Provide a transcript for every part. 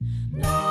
No.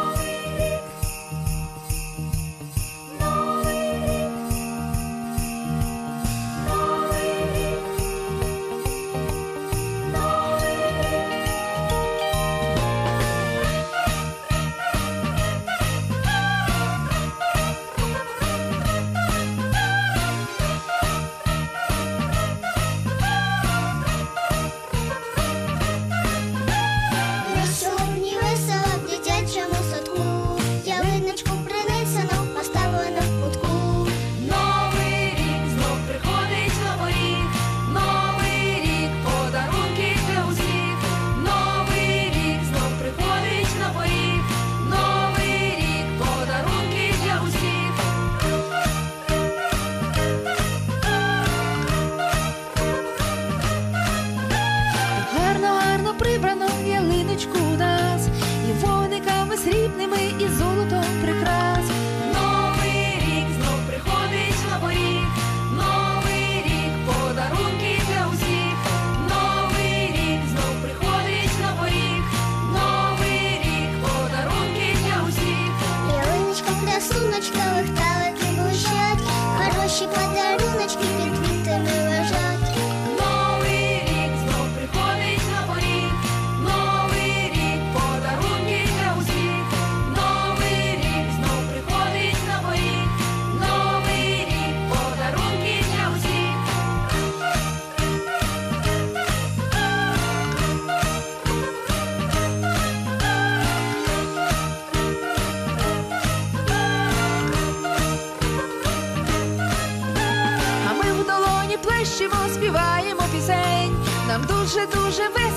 срібними і золотими. співаємо пісень, нам дуже дуже весело.